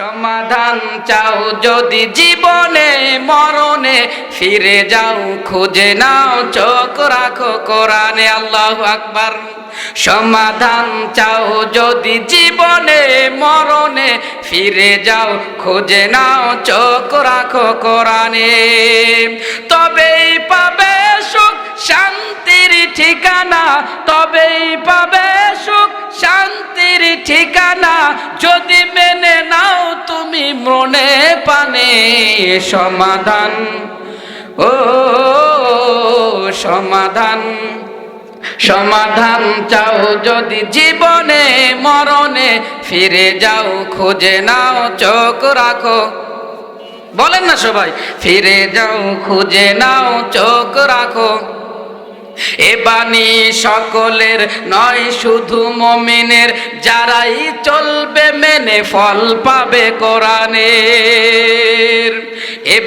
সমাধান চাও যদি জীবনে, মরণে ফিরে যাও, খুঁজে নাও, চোখ রাখো কোরআনে আল্লাহ আকবার। সমাধান চাও যদি জীবনে, মরণে ফিরে যাও, খুঁজে নাও, চোখ রাখো কোরআনে। তবেই পাবে সুখ শান্তির ঠিকানা তবেই পাবে সুখ, শান্তির ঠিকানা। যদি মেনে নাও তুমি মনে পানে সমাধান। ও, সমাধান সমাধান চাও যদি জীবনে, মরণে ফিরে যাও, খুঁজে নাও, চোখ রাখো। বলেন না সবাই, ফিরে যাও, খুঁজে নাও, চোখ রাখো। এ সকলের নয়, শুধু মমিনের। যারাই চলবে মেনে ফল পাবে কোরআনের। এ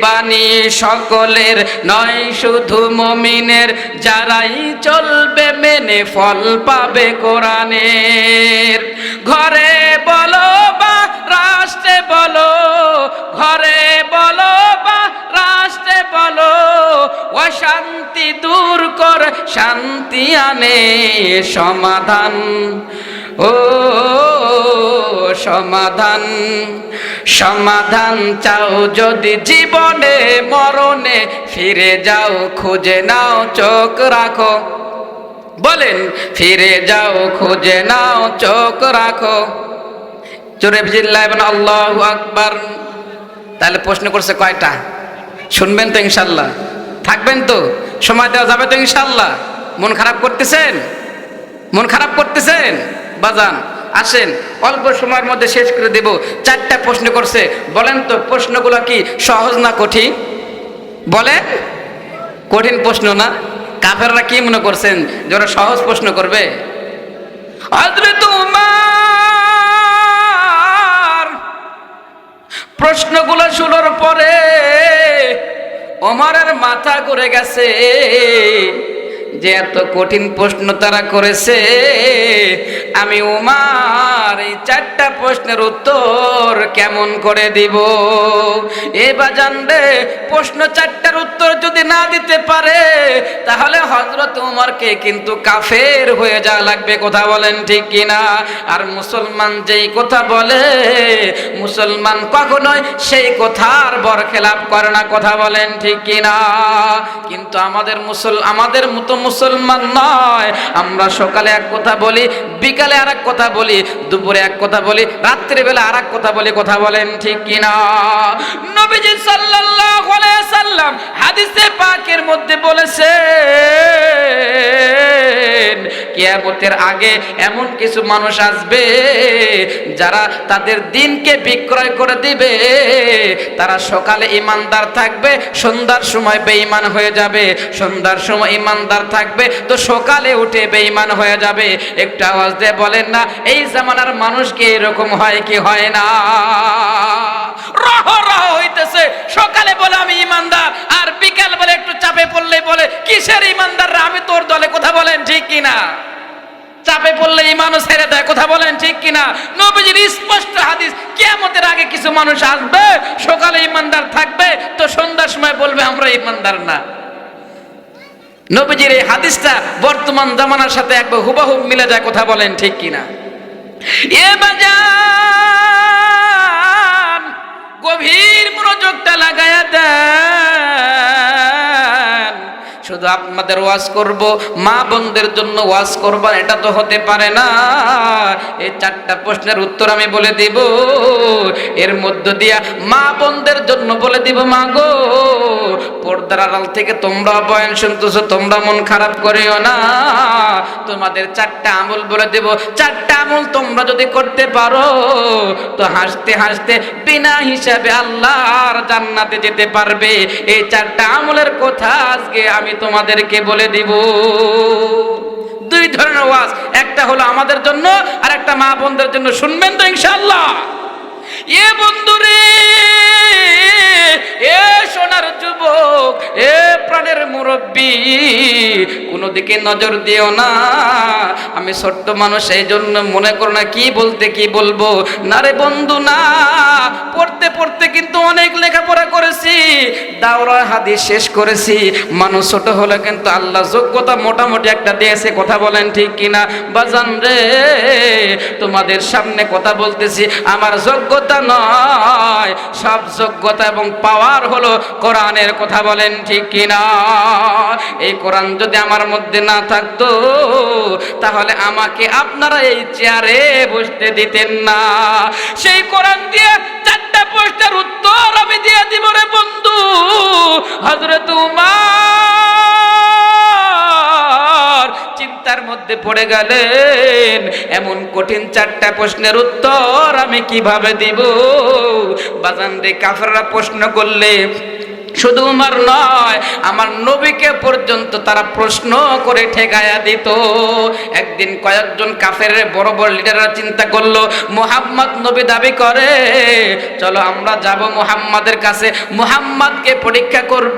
সকলের নয়, শুধু মমিনের। যারাই চলবে মেনে ফল পাবে কোরআনের। ঘরে বলো রাষ্ট্রে বলো, ঘরে বলো বা রাষ্ট্রে বলো, অশান্তি দূর কর, শান্তি আনে সমাধান। ও সমাধান সমাধান চাও যদি জীবনে, মরণে ফিরে যাও, খুঁজে নাও, চোখ রাখো। বলেন, ফিরে যাও, খুঁজে নাও, চোখ রাখো। চোরে জিল্লাহ আল্লাহ আকবার। তাহলে প্রশ্ন করছে কয়টা? শুনবেন তো ইনশাল্লাহ থাকবেন তো? সময় দেওয়া যাবে তো ইনশাল্লাহ মন খারাপ করতেছেন? মন খারাপ করতেছেন? বাজান, আসেন, অল্প সময়ের মধ্যে শেষ করে দেব। চারটা প্রশ্ন করছে। বলেন তো, প্রশ্নগুলো কি সহজ না কঠিন? বলেন, কঠিন প্রশ্ন না। কাফেররা কি মনে করছেন? যারা সহজ প্রশ্ন করবে। হযরত প্রশ্নগুলো শুনোর পরে অমারের মাথা ঘুরে গেছে। যে এত কঠিন প্রশ্ন তারা করেছে। আমি উমার এই চারটা প্রশ্নের উত্তর কেমন করে দিব? এ বাজান রে, প্রশ্ন চারটার উত্তর যদি না দিতে পারে, তাহলে হজরত উমরকে কিন্তু কাফের হয়ে যাওয়া লাগবে, কথা বলেন ঠিক কিনা? আর মুসলমান যেই কথা বলে, মুসলমান কখনোই সেই কথার বরখেলাপ করে না, কথা বলেন ঠিক কিনা? কিন্তু আমাদের মুসল, আমাদের মতো মুসলমান নয়। আমরা সকালে এক কথা বলি, বিকালে আর এক কথা বলি, দুপুরে এক কথা বলি, রাত্রিবেলা আর এক কথা বলি কথা বলেন ঠিক কিনা? নবীজি সাল্লাল্লাহু আলাইহি সাল্লাম হাদিসে পাকের মধ্যে বলেছেন কিয়ামতের আগে এমন কিছু মানুষ আসবে যারা তাদের দিনকে বিক্রয় করে দিবে। তারা সকালে ইমানদার থাকবে, সন্ধ্যার সময় বেঈমান হয়ে যাবে। সন্ধ্যার সময় ইমানদার থাকবে তো সকালে উঠে বেঈমান হয়ে যাবে। একটু আওয়াজ দিয়ে বলেন না, এই জামানার মানুষ কি এরকম হয় কি হয় না? রহ রহ হইতেছে। সকালে বলে আমি ইমানদার, আর বিকাল বলে একটু চাপে পড়লে বলে, কিসের ইমানদাররা আমি তোর দলে কথা বলেন ঠিক কিনা? চাপে পড়লে ইমানও ছেড়ে দেয়, কথা বলেন ঠিক কিনা? নবীজির স্পষ্ট হাদিস, কিয়ামতের আগে কিছু মানুষ আসবে, সকালে ইমানদার থাকবে, তো সন্ধ্যার সময় বলবে, আমরা ইমানদার না। নবীজির এই হাদিসটা বর্তমান জামানার সাথে একবার হুবাহুব মিলে যায়, কথা বলেন ঠিক কিনা? এ বাজান, গভীর মনোযোগটা লাগায়া দেন। শুধু আপনাদের ওয়াজ করব, মা বোনদের জন্য ওয়াজ করবার এটা তো হতে পারে না। এই চারটা প্রশ্নের উত্তর আমি বলে দিব। এর মধ্য দিয়া মা বোনদের জন্য বলে দিব, মা গো, পর্দার আড়াল থেকে তোমরা বয়ান শুনতেছো, তোমরা মন খারাপ করিও না। তোমাদের চারটা আমল বলে দেব। চারটা আমল তোমরা যদি করতে পারো, তো হাসতে হাসতে বিনা হিসাবে আল্লাহর জান্নাতে যেতে পারবে। এই চারটা আমলের কথা আজকে আমি তোমাদেরকে বলে দিব। দুই ধরনের ওয়াজ, একটা হলো আমাদের জন্য আর একটা মা বোনদের জন্য। শুনবেন তো ইনশাল্লাহ এ বন্ধুরে এ সোনার যুবক, এ প্রাণের মুরব্বী কোনো দিকে নজর দিও না। আমি ছোট্ট মানুষ এই জন্য মনে করো না কি বলতে কি বলব। না রে বন্ধু, না। পড়তে পড়তে কিন্তু অনেক লেখাপড়া করেছি। শেষ করেছি। মানুষ ছোট হলে কিন্তু আল্লাহ যোগ্যতা মোটামুটি একটা দিয়েছে, কথা বলেন ঠিক কিনা? বাজান রে, তোমাদের সামনে কথা বলতেছি। আমার যোগ্যতা নয়, সব যোগ্যতা এবং পাওয়ার হলো কোরআনের কথা বলেন ঠিক কিনা? এই কোরআন যদি আমার মধ্যে না থাকতো, তাহলে আমাকে আপনারা এই চেয়ারে বসতে দিতেন না। সেই কোরআন দিয়ে চারটা প্রশ্নের উত্তর আমি দিয়ে দিব রে বন্ধু। হজরত উমার চিন্তার মধ্যে পড়ে গেলেন, এমন কঠিন চারটা প্রশ্নের উত্তর আমি কীভাবে দিব? বাজান রে কাফাররা প্রশ্ন করলে শুধু উমার নয় আমার নবীকে পর্যন্ত তারা প্রশ্ন করে ঠেকায়া দিত। একদিন কয়েকজন কাফের বড় বড় লিডাররা চিন্তা করল, মোহাম্মদ নবী দাবি করে, চলো আমরা যাব মোহাম্মদের কাছে, মোহাম্মদকে পরীক্ষা করব।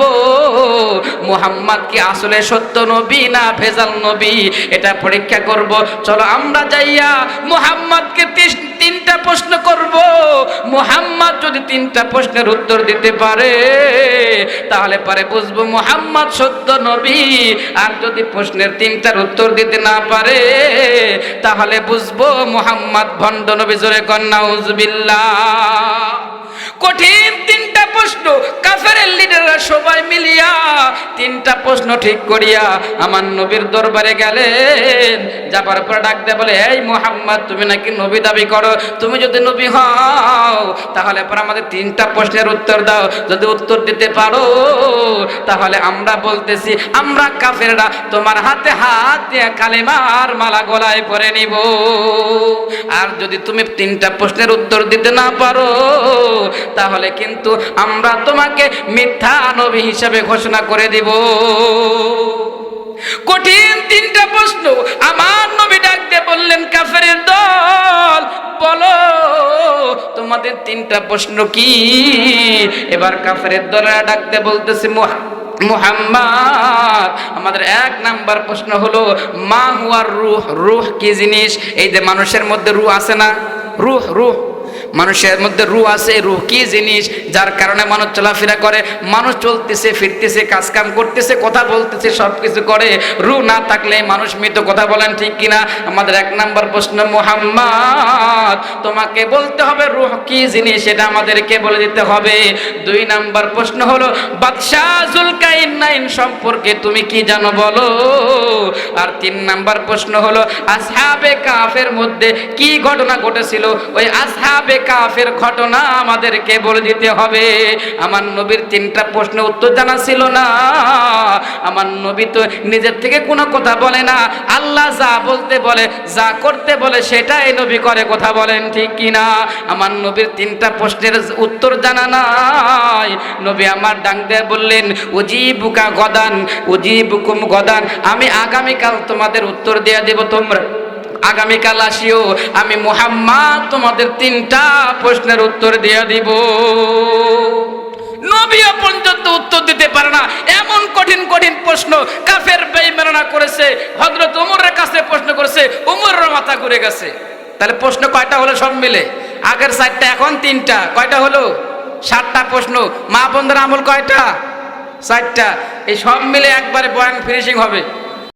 মোহাম্মদ কি আসলে সত্য নবী না ভেজাল নবী? এটা পরীক্ষা করব। চলো আমরা যাইয়া মোহাম্মদকে তিনটা প্রশ্ন করব। মোহাম্মদ যদি তিনটা প্রশ্নের উত্তর দিতে পারে, তাহলে পরে বুঝব মোহাম্মদ সত্য নবী। আর যদি প্রশ্নের তিনটার উত্তর দিতে না পারে, তাহলে বুঝব মোহাম্মদ ভণ্ড নবী জোরে কন্যা উজবিল্লা কঠিন তিনটা প্রশ্ন, কাফেরের লিডাররা সবাই মিলিয়া তিনটা প্রশ্ন ঠিক করিয়া আমার নবীর দরবারে গেলেন। যাবার পর ডাক দেয়া, বলে, এই মোহাম্মদ, তুমি নাকি নবী দাবি করো? তুমি যদি নবী হও, তাহলে পর আমাদের তিনটা প্রশ্নের উত্তর দাও। যদি উত্তর দিতে পারো, তাহলে আমরা বলতেছি, আমরা কাফেররা তোমার হাতে হাত দিয়ে কালেমার মালা গলায় পরে নিব। আর যদি তুমি তিনটা প্রশ্নের উত্তর দিতে না পারো, তাহলে কিন্তু আমরা তোমাকে মিথ্যা নবী হিসাবে ঘোষণা করে দিব। কঠিন তিনটা প্রশ্ন আমার নবী ডাক দিয়ে বললেন, কাফেরের দল, বলো, তোমাদের তিনটা প্রশ্ন কি? এবার কাফেরের দলেরা ডাকতে বলতেছে, "মুহা- মুহাম্মদ, আমাদের এক নাম্বার প্রশ্ন হলো, মা হুয়ার রুহ রুহ কি জিনিস? এই যে মানুষের মধ্যে রুহ আছে না? রুহ রুহ। মানুষের মধ্যে রু আছে রু কি জিনিস? যার কারণে মানুষ চলাফেরা করে, মানুষ চলতেছে, ফিরতেছে কাজ কাম করতেছে, কথা বলতেছে সব কিছু করে। রু না থাকলে মানুষ মৃত, কথা বলেন ঠিক কিনা? আমাদের এক নম্বর প্রশ্ন, মোহাম্মদ, তোমাকে বলতে হবে রুহ কি জিনিস এটা আমাদেরকে বলে দিতে হবে। দুই নাম্বার প্রশ্ন হলো সম্পর্কে তুমি কি জানো বলো? আর তিন নাম্বার প্রশ্ন হলো, আসহাবে কাফের মধ্যে কি ঘটনা ঘটেছিল? ওই আসহাবে কাফের ঘটনা আমাদেরকে বলে দিতে হবে। আমার নবীর তিনটা প্রশ্নের উত্তর জানা ছিল না। আমার নবী তো নিজের থেকে কোনো কথা বলে না। আল্লাহ যা বলতে বলে, যা করতে বলে, সেটাই নবী করে, কথা বলেন ঠিক কিনা? আমার নবীর তিনটা প্রশ্নের উত্তর জানা নাই। নবী আমার ডাক দিয়ে বললেন উজি বুকা গদান উজি বুকুম গদান। আমি আগামীকাল তোমাদের উত্তর দিয়ে দেব তোমরা। আগামীকাল আসিও, আমি মোহাম্মদ তোমাদের তিনটা প্রশ্নের উত্তর দিয়ে দিব। নবীও পর্যন্ত উত্তর দিতে পারে না। এমন কঠিন কঠিন প্রশ্ন কাফের বেইমানা করেছে হজরত উমরের কাছে প্রশ্ন করেছে, উমরের মাথা ঘুরে গেছে। তাহলে প্রশ্ন কয়টা হলো সব মিলে? আগের চারটা এখন তিনটা। কয়টা হলো? সাতটা প্রশ্ন। মা বন্ধুর আমল কয়টা? চারটা এই সব মিলে একবারে বয়ান ফিনিশিং হবে।